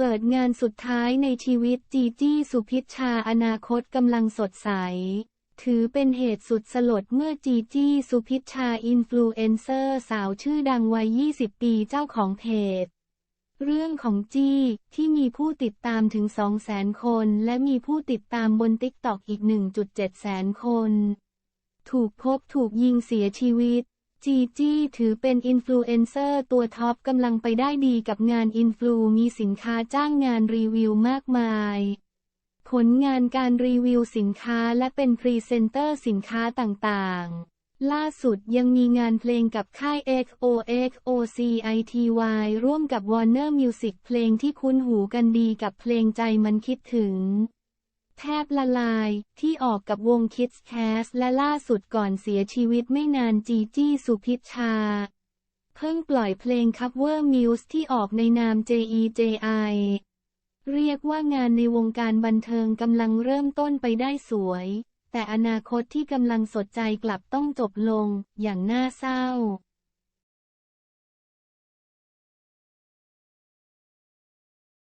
เปิดงานสุดท้ายในชีวิตจีจี้สุพิชชาอนาคตกำลังสดใส ถือเป็นเหตุสุดสลดเมื่อจีจี้สุพิชชาอินฟลูเอนเซอร์สาวชื่อดังวัย 20 ปีเจ้าของเพจ เรื่องของจี้ที่มีผู้ติดตามถึง 200,000 คน และมีผู้ติดตามบนติ๊กตอกอีก 1.7 แสนคน ถูกพบถูกยิงเสียชีวิต จีจี้ถือเป็นอินฟลูเอนเซอร์ตัวท็อปกำลังไปได้ดีกับงานอินฟลูมีสินค้าจ้างงานรีวิวมากมาย ผลงานการรีวิวสินค้าและเป็นพรีเซนเตอร์สินค้าต่างๆ ล่าสุดยังมีงานเพลงกับค่าย XOXOCITY ร่วมกับ Warner Music เพลงที่คุ้นหูกันดีกับเพลงใจมันคิดถึง แทบละลายที่ออกกับวง Kids Cast และล่าสุดก่อนเสียชีวิตไม่นานจีจี้สุพิชชา เพิ่งปล่อยเพลง Cover Muse ที่ออกในนาม JEJI เรียกว่างานในวงการบันเทิงกำลังเริ่มต้นไปได้สวย แต่อนาคตที่กำลังสดใจกลับต้องจบลงอย่างน่าเศร้า